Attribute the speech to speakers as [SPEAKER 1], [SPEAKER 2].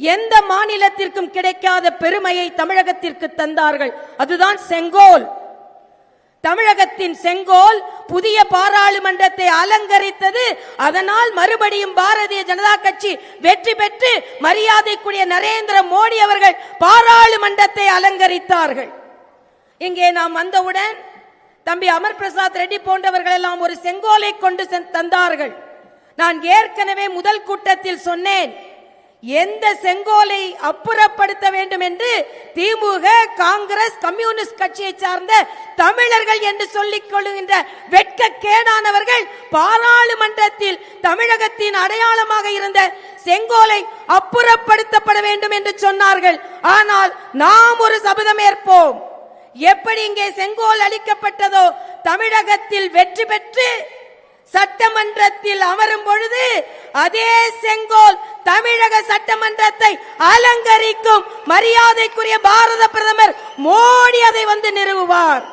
[SPEAKER 1] எந்த மாநிலத்திற்கும் கிடைக்காத பெருமையை தமிழகத்திற்கு தந்தார்கள். அதுதான் செங்கோல். தமிழகத்தின் செங்கோல் புதிய பாராளுமன்றத்தை அலங்கரித்தது. அதனால் மறுபடியும் பாரதிய ஜனதா கட்சி வெற்றி பெற்று மரியாதைக்குரிய நரேந்திர மோடி அவர்கள் பாராளுமன்றத்தை அலங்கரித்தார்கள். இங்கே நாம் வந்தவுடன் தம்பி அமர் பிரசாத் ரெட்டி போன்றவர்கள் எல்லாம் ஒரு செங்கோலை கொண்டு தந்தார்கள். நான் ஏற்கனவே முதல் கூட்டத்தில் சொன்னேன். எந்த செங்கோலை அப்புறப்படுத்த வேண்டும் என்று திமுக காங்கிரஸ் கம்யூனிஸ்ட் கட்சியை சார்ந்த தமிழர்கள் என்று சொல்லிக் கொள்கின்ற வெட்க கேடானவர்கள் பாராளுமன்றத்தில் தமிழகத்தின் அடையாளமாக இருந்த செங்கோலை அப்புறப்படுத்தப்பட வேண்டும் என்று சொன்னார்கள். ஆனால் நாம் ஒரு சபதம் ஏற்போம். எப்படி இங்கே செங்கோல் அளிக்கப்பட்டதோ தமிழகத்தில் வெற்றி பெற்று சட்டமன்றத்தில் அமரும் பொழுது அதே செங்கோல் தமிழக சட்டமன்றத்தை அலங்கரிக்கும் மரியாதைக்குரிய பாரத பிரதமர் மோடி அதை வந்து நிறுவுவார்.